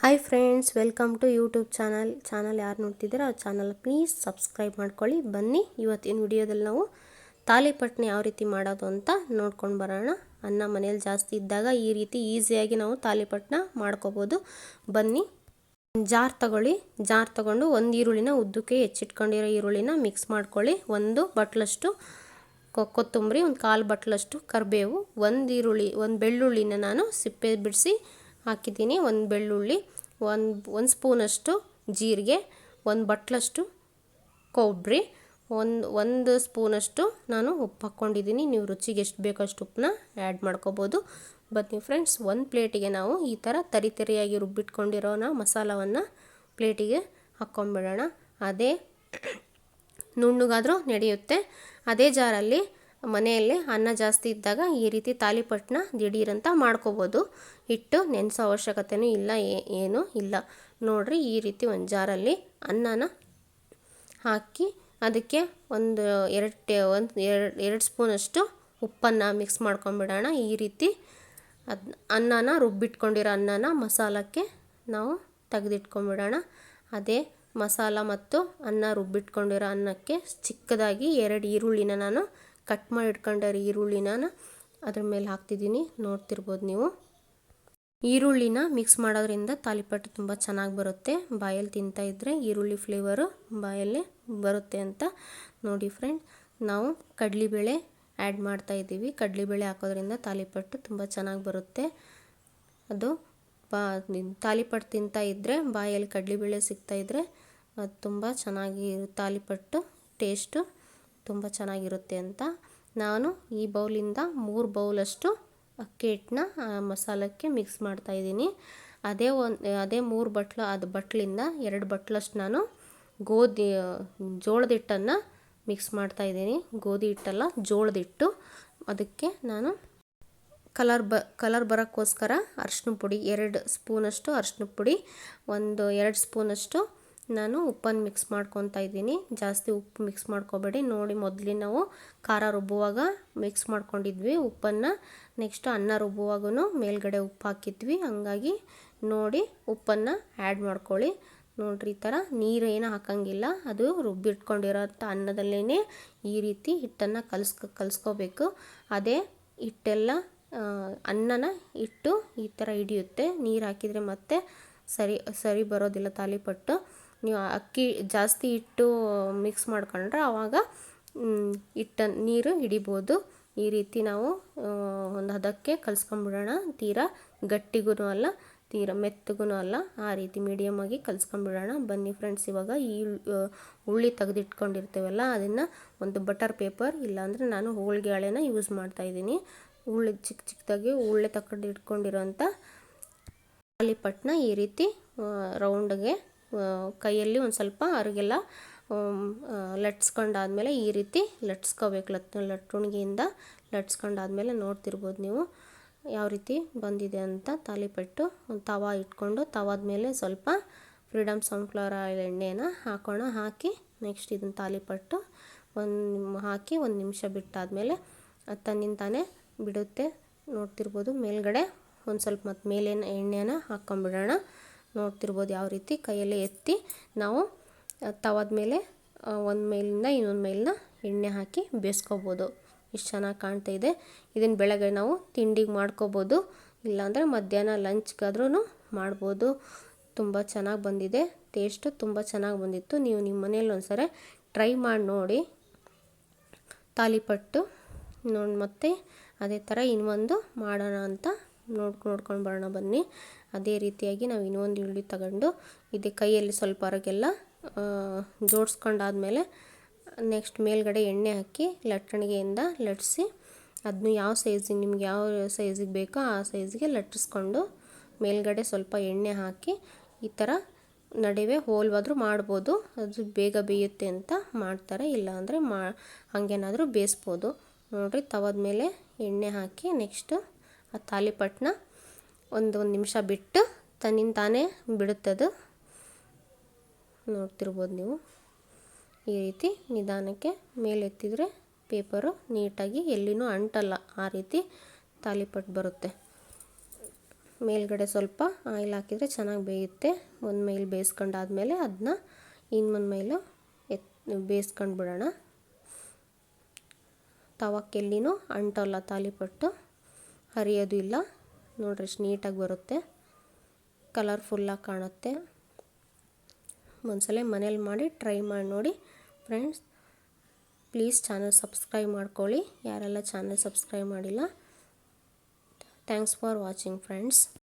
Hi friends welcome to YouTube channel channel ಯಾರು ನೋಡ್ತಿದ್ದೀರೋ? ಆ ಚಾನಲ್ ಪ್ಲೀಸ್ ಸಬ್ಸ್ಕ್ರೈಬ್ ಮಾಡ್ಕೊಳ್ಳಿ. ಬನ್ನಿ, ಇವತ್ತಿನ ವಿಡಿಯೋದಲ್ಲಿ ನಾವು ತಾಲಿಪಟ್ಟಣೆ ಯಾವ ರೀತಿ ಮಾಡೋದು ಅಂತ ನೋಡ್ಕೊಂಡು ಬರೋಣ. ಅನ್ನ ಮನೇಲಿ ಜಾಸ್ತಿ ಇದ್ದಾಗ ಈ ರೀತಿ ಈಸಿಯಾಗಿ ನಾವು ತಾಲಿಪಟ್ಟಣ ಮಾಡ್ಕೋಬೋದು. ಬನ್ನಿ, ಜಾರ್ ತಗೊಳ್ಳಿ. ಜಾರ್ ತಗೊಂಡು ಒಂದು ಈರುಳ್ಳಿನ ಉದ್ದಕ್ಕೆ ಹೆಚ್ಚಿಟ್ಕೊಂಡಿರೋ ಈರುಳ್ಳಿನ ಮಿಕ್ಸ್ ಮಾಡ್ಕೊಳ್ಳಿ. ಒಂದು ಬಟ್ಲಷ್ಟು ಕೊತ್ತಂಬರಿ, ಒಂದು ಕಾಲು ಬಟ್ಲಷ್ಟು ಕರಿಬೇವು, ಒಂದು ಈರುಳ್ಳಿ, ಒಂದು ಬೆಳ್ಳುಳ್ಳಿನ ನಾನು ಸಿಪ್ಪೆ ಬಿಡಿಸಿ ಹಾಕಿದ್ದೀನಿ. ಒಂದು ಬೆಳ್ಳುಳ್ಳಿ, ಒಂದು ಒಂದು ಸ್ಪೂನಷ್ಟು ಜೀರಿಗೆ, ಒಂದು ಬಟ್ಲಷ್ಟು ಕೊಬ್ಬರಿ, ಒಂದು ಒಂದು ಸ್ಪೂನಷ್ಟು ನಾನು ಉಪ್ಪು ಹಾಕ್ಕೊಂಡಿದ್ದೀನಿ. ನೀವು ರುಚಿಗೆ ಎಷ್ಟು ಬೇಕೋ ಅಷ್ಟು ಉಪ್ಪನ್ನ ಆ್ಯಡ್ ಮಾಡ್ಕೋಬೋದು. ಬನ್ನಿ ಫ್ರೆಂಡ್ಸ್ ಒಂದು ಪ್ಲೇಟಿಗೆ ನಾವು ಈ ಥರ ತರಿ ತರಿಯಾಗಿ ರುಬ್ಬಿಟ್ಕೊಂಡಿರೋನ ಮಸಾಲವನ್ನು ಪ್ಲೇಟಿಗೆ ಹಾಕ್ಕೊಂಬಿಡೋಣ. ಅದೇ ನುಣ್ಣಗಾದರೂ ನಡೆಯುತ್ತೆ. ಅದೇ ಜಾರಲ್ಲಿ ಮನೆಯಲ್ಲಿ ಅನ್ನ ಜಾಸ್ತಿ ಇದ್ದಾಗ ಈ ರೀತಿ ತಾಲಿಪಟ್ಟನ್ನ ದಿಢೀರಂತ ಮಾಡ್ಕೋಬೋದು. ಹಿಟ್ಟು ನೆನೆಸೋ ಅವಶ್ಯಕತೆಯೂ ಇಲ್ಲ ಏನು ಇಲ್ಲ. ನೋಡ್ರಿ ಈ ರೀತಿ ಒಂದು ಜಾರಲ್ಲಿ ಅನ್ನನ ಹಾಕಿ ಅದಕ್ಕೆ ಒಂದು ಎರಡು ಒಂದು ಎರಡು ಎರಡು ಸ್ಪೂನಷ್ಟು ಉಪ್ಪನ್ನು ಮಿಕ್ಸ್ ಮಾಡ್ಕೊಂಬಿಡೋಣ. ಈ ರೀತಿ ಅದು ಅನ್ನನ, ರುಬ್ಬಿಟ್ಕೊಂಡಿರೋ ಅನ್ನನ ಮಸಾಲಕ್ಕೆ ನಾವು ತೆಗೆದಿಟ್ಕೊಂಬಿಡೋಣ. ಅದೇ ಮಸಾಲ ಮತ್ತು ಅನ್ನ ರುಬ್ಬಿಟ್ಕೊಂಡಿರೋ ಅನ್ನಕ್ಕೆ ಚಿಕ್ಕದಾಗಿ ಎರಡು ಈರುಳ್ಳಿನ ನಾನು ಕಟ್ ಮಾಡಿ ಇಟ್ಕೊಂಡಿರೋ ಈರುಳ್ಳಿನ ಅದ್ರ ಮೇಲೆ ಹಾಕ್ತಿದ್ದೀನಿ. ನೋಡ್ತಿರ್ಬೋದು ನೀವು. ಈರುಳ್ಳಿನ ಮಿಕ್ಸ್ ಮಾಡೋದ್ರಿಂದ ತಾಲಿಪಟ್ಟು ತುಂಬ ಚೆನ್ನಾಗಿ ಬರುತ್ತೆ. ಬಾಯಲ್ಲಿ ತಿಂತಾ ಇದ್ದರೆ ಈರುಳ್ಳಿ ಫ್ಲೇವರು ಬಾಯಲ್ಲಿ ಬರುತ್ತೆ ಅಂತ ನೋಡಿ ಫ್ರೆಂಡ್ ನಾವು ಕಡ್ಲಿಬೇಳೆ ಆ್ಯಡ್ ಮಾಡ್ತಾ ಇದ್ದೀವಿ. ಕಡಲಿಬೇಳೆ ಹಾಕೋದ್ರಿಂದ ತಾಲಿಪಟ್ಟು ತುಂಬ ಚೆನ್ನಾಗಿ ಬರುತ್ತೆ. ಅದು ಬಾ ತಾಲಿಪಟ್ಟು ತಿಂತಾ ಇದ್ದರೆ ಬಾಯಲ್ಲಿ ಕಡ್ಲಿಬೇಳೆ ಸಿಗ್ತಾ ಇದ್ದರೆ ಅದು ತುಂಬ ಚೆನ್ನಾಗಿ ತಾಲಿಪಟ್ಟು ಟೇಸ್ಟು ತುಂಬ ಚೆನ್ನಾಗಿರುತ್ತೆ ಅಂತ ನಾನು ಈ ಬೌಲಿಂದ ಮೂರು ಬೌಲಷ್ಟು ಅಕ್ಕಿ ಹಿಟ್ಟನ್ನ ಮಸಾಲಕ್ಕೆ ಮಿಕ್ಸ್ ಮಾಡ್ತಾ ಇದ್ದೀನಿ. ಅದೇ ಒಂದು, ಅದೇ ಮೂರು ಬಟ್ಲು, ಅದು ಬಟ್ಲಿಂದ ಎರಡು ಬಟ್ಲಷ್ಟು ನಾನು ಗೋಧಿ, ಜೋಳದ ಹಿಟ್ಟನ್ನು ಮಿಕ್ಸ್ ಮಾಡ್ತಾ ಇದ್ದೀನಿ. ಗೋಧಿ ಹಿಟ್ಟಲ್ಲ, ಜೋಳದ ಹಿಟ್ಟು. ಅದಕ್ಕೆ ನಾನು ಕಲರ್ ಬ, ಕಲರ್ ಬರೋಕ್ಕೋಸ್ಕರ ಅರ್ಶಿನ ಪುಡಿ, ಎರಡು ಸ್ಪೂನಷ್ಟು ಅರ್ಶಿನ ಪುಡಿ, ಒಂದು ಎರಡು ಸ್ಪೂನಷ್ಟು ನಾನು ಉಪ್ಪನ್ನು ಮಿಕ್ಸ್ ಮಾಡ್ಕೊತಾ ಇದ್ದೀನಿ. ಜಾಸ್ತಿ ಉಪ್ಪು ಮಿಕ್ಸ್ ಮಾಡ್ಕೋಬೇಡಿ. ನೋಡಿ, ಮೊದಲೇ ನಾವು ಖಾರ ರುಬ್ಬುವಾಗ ಮಿಕ್ಸ್ ಮಾಡ್ಕೊಂಡಿದ್ವಿ. ಉಪ್ಪನ್ನು ನೆಕ್ಸ್ಟ್ ಅನ್ನ ರುಬ್ಬುವಾಗೂ ಮೇಲ್ಗಡೆ ಉಪ್ಪು ಹಾಕಿದ್ವಿ. ಹಂಗಾಗಿ ನೋಡಿ, ಉಪ್ಪನ್ನು ಆ್ಯಡ್ ಮಾಡ್ಕೊಳ್ಳಿ. ನೋಡ್ರಿ, ಈ ಥರ ನೀರು ಏನೂ ಹಾಕಂಗಿಲ್ಲ. ಅದು ರುಬ್ಬಿಟ್ಕೊಂಡಿರೋಂಥ ಅನ್ನದಲ್ಲೇ ಈ ರೀತಿ ಹಿಟ್ಟನ್ನು ಕಲಿಸ್ಕೊ, ಕಲಿಸ್ಕೋಬೇಕು. ಅದೇ ಹಿಟ್ಟೆಲ್ಲ ಅನ್ನನ ಇಟ್ಟು ಈ ಥರ ಹಿಡಿಯುತ್ತೆ. ನೀರು ಹಾಕಿದರೆ ಮತ್ತೆ ಸರಿ ಸರಿ ಬರೋದಿಲ್ಲ ತಾಲಿಪಟ್ಟು. ನೀವು ಅಕ್ಕಿ ಜಾಸ್ತಿ ಇಟ್ಟು ಮಿಕ್ಸ್ ಮಾಡ್ಕೊಂಡ್ರೆ ಆವಾಗ ಹಿಟ್ಟ ನೀರು ಹಿಡಿಬೋದು. ಈ ರೀತಿ ನಾವು ಒಂದು ಹದಕ್ಕೆ ಕಲಿಸ್ಕೊಂಬಿಡೋಣ. ತೀರಾ ಗಟ್ಟಿಗೂ ಅಲ್ಲ, ತೀರ ಮೆತ್ತಗೂ ಅಲ್ಲ. ಆ ರೀತಿ ಮೀಡಿಯಮ್ ಆಗಿ ಕಲಿಸ್ಕೊಂಬಿಡೋಣ. ಬನ್ನಿ ಫ್ರೆಂಡ್ಸ್ ಇವಾಗ ಈ ಹುಳಿ ತೆಗೆದಿಟ್ಕೊಂಡಿರ್ತೇವಲ್ಲ, ಅದನ್ನು ಒಂದು ಬಟರ್ ಪೇಪರ್ ಇಲ್ಲಾಂದರೆ ನಾನು ಹೋಳಿಗೆ ಹಾಳೆನ ಯೂಸ್ ಮಾಡ್ತಾಯಿದ್ದೀನಿ ಉಳ್ಳಿ ಚಿಕ್ಕ ಚಿಕ್ಕದಾಗಿ ಹುಳ್ಳಿ ತಕೊಂಡು ಇಟ್ಕೊಂಡಿರೋಂಥ ತಾಲಿಪಟ್ಟನ್ನ ಈ ರೀತಿ ರೌಂಡ್ಗೆ ಕೈಯಲ್ಲಿ ಒಂದು ಸ್ವಲ್ಪ ಅವ್ರಿಗೆಲ್ಲ ಲಟ್ಸ್ಕೊಂಡಾದ್ಮೇಲೆ ಈ ರೀತಿ ಲಟ್ಸ್ಕೋಬೇಕು. ಲಟ್ ಲಟ್ಟುಣಿಗೆಯಿಂದ ಲಟ್ಸ್ಕೊಂಡಾದ್ಮೇಲೆ ನೋಡ್ತಿರ್ಬೋದು ನೀವು ಯಾವ ರೀತಿ ಬಂದಿದೆ ಅಂತ ತಾಲಿಪಟ್ಟು ಒಂದು ತವ ಇಟ್ಕೊಂಡು ತವಾದ ಮೇಲೆ ಸ್ವಲ್ಪ ಫ್ರೀಡಮ್ ಸನ್ಫ್ಲವರ್ ಆಯಿಲ್ ಎಣ್ಣೆನ ಹಾಕೋಣ. ಹಾಕಿ ನೆಕ್ಸ್ಟ್ ಇದನ್ನ ತಾಲಿಪಟ್ಟು ಒಂದು ಹಾಕಿ ಒಂದು ನಿಮಿಷ ಬಿಟ್ಟಾದಮೇಲೆ ಅದು ತನ್ನಿಂದ ತಾನೇ ಬಿಡುತ್ತೆ. ನೋಡ್ತಿರ್ಬೋದು ಮೇಲ್ಗಡೆ ಒಂದು ಸ್ವಲ್ಪ ಮತ್ತು ಮೇಲೇನ ಎಣ್ಣೆನ ಹಾಕ್ಕೊಂಬಿಡೋಣ ನೋಡ್ತಿರ್ಬೋದು ಯಾವ ರೀತಿ ಕೈಯಲ್ಲೇ ಎತ್ತಿ ನಾವು ತವಾದ ಮೇಲೆ ಒಂದು ಮೇಲಿಂದ ಇನ್ನೊಂದು ಮೇಲಿನ ಎಣ್ಣೆ ಹಾಕಿ ಬೇಯಿಸ್ಕೋಬೋದು. ಇಷ್ಟು ಚೆನ್ನಾಗಿ ಕಾಣ್ತಾ ಇದೆ. ಇದನ್ನು ಬೆಳಗ್ಗೆ ನಾವು ತಿಂಡಿಗೆ ಮಾಡ್ಕೋಬೋದು. ಇಲ್ಲಾಂದರೆ ಮಧ್ಯಾಹ್ನ ಲಂಚ್ಗಾದ್ರೂ ಮಾಡ್ಬೋದು. ತುಂಬ ಚೆನ್ನಾಗಿ ಬಂದಿದೆ. ಟೇಸ್ಟು ತುಂಬ ಚೆನ್ನಾಗಿ ಬಂದಿತ್ತು. ನೀವು ನಿಮ್ಮ ಮನೇಲಿ ಒಂದ್ಸರಿ ಟ್ರೈ ಮಾಡಿ ನೋಡಿ. ತಾಲಿಪಟ್ಟು ನೋಡಿ ಮತ್ತೆ ಅದೇ ಥರ ಇನ್ನೊಂದು ಮಾಡೋಣ ಅಂತ ನೋಡ್, ನೋಡ್ಕೊಂಡು ಬರೋಣ ಬನ್ನಿ. ಅದೇ ರೀತಿಯಾಗಿ ನಾವು ಇನ್ನೊಂದು ಈರುಳ್ಳಿ ತಗೊಂಡು ಇದೇ ಕೈಯಲ್ಲಿ ಸ್ವಲ್ಪ ಹೊರಗೆಲ್ಲ ಜೋಡಿಸ್ಕೊಂಡಾದ್ಮೇಲೆ ನೆಕ್ಸ್ಟ್ ಮೇಲ್ಗಡೆ ಎಣ್ಣೆ ಹಾಕಿ ಲಟ್ಟಣಿಗೆಯಿಂದ ಲಟ್ಟಿಸಿ ಅದನ್ನು ಯಾವ ಸೈಜಿಗೆ ನಿಮ್ಗೆ ಯಾವ ಸೈಜಿಗೆ ಬೇಕೋ ಆ ಸೈಝಿಗೆ ಲಟ್ಟಿಸ್ಕೊಂಡು ಮೇಲ್ಗಡೆ ಸ್ವಲ್ಪ ಎಣ್ಣೆ ಹಾಕಿ ಈ ಥರ ನಡುವೆ ಹೋಲ್ವಾದರೂ ಮಾಡ್ಬೋದು. ಅದು ಬೇಗ ಬೇಯುತ್ತೆ ಅಂತ ಮಾಡ್ತಾರೆ. ಇಲ್ಲಾಂದರೆ ಮಾ, ಹಾಗೇನಾದರೂ ಬೇಯಿಸ್ಬೋದು. ನೋಡಿರಿ ತವದ ಮೇಲೆ ಎಣ್ಣೆ ಹಾಕಿ ನೆಕ್ಸ್ಟು ಆ ತಾಲಿಪಟ್ಟನ್ನ ಒಂದು ಒಂದು ನಿಮಿಷ ಬಿಟ್ಟು ತನ್ನಿಂದ ತಾನೇ ಬಿಡುತ್ತದು. ನೋಡ್ತಿರ್ಬೋದು ನೀವು. ಈ ರೀತಿ ನಿಧಾನಕ್ಕೆ ಮೇಲೆತ್ತಿದ್ರೆ ಪೇಪರು ನೀಟಾಗಿ ಎಲ್ಲಿನೂ ಅಂಟಲ್ಲ. ಆ ರೀತಿ ತಾಲಿಪಟ್ಟು ಬರುತ್ತೆ. ಮೇಲ್ಗಡೆ ಸ್ವಲ್ಪ ಆಯಿಲ್ ಹಾಕಿದರೆ ಚೆನ್ನಾಗಿ ಬೇಯುತ್ತೆ. ಒಂದು ಮೈಲ್ ಬೇಯಿಸ್ಕೊಂಡಾದ್ಮೇಲೆ ಅದನ್ನ ಇನ್ನೊಂದು ಮೈಲು ಎತ್, ಬೇಯಿಸ್ಕೊಂಡು ಬಿಡೋಣ. ತವಕ್ಕೆಲ್ಲಿನೂ ಅಂಟಲ್ಲ ತಾಲಿಪಟ್ಟು ಹರಿಯೋದು ಇಲ್ಲ. ನೋಡ್ರಿ, ಎಷ್ಟು ನೀಟಾಗಿ ಬರುತ್ತೆ. ಕಲರ್ಫುಲ್ಲಾಗಿ ಕಾಣುತ್ತೆ. ಒಂದ್ಸಲ ಮನೇಲಿ ಮಾಡಿ ಟ್ರೈ ಮಾಡಿ ನೋಡಿ ಫ್ರೆಂಡ್ಸ್. ಪ್ಲೀಸ್ ಚಾನಲ್ ಸಬ್ಸ್ಕ್ರೈಬ್ ಮಾಡ್ಕೊಳ್ಳಿ. ಯಾರೆಲ್ಲ ಚಾನಲ್ ಸಬ್ಸ್ಕ್ರೈಬ್ ಮಾಡಿಲ್ಲ, ಥ್ಯಾಂಕ್ಸ್ ಫಾರ್ ವಾಚಿಂಗ್ ಫ್ರೆಂಡ್ಸ್.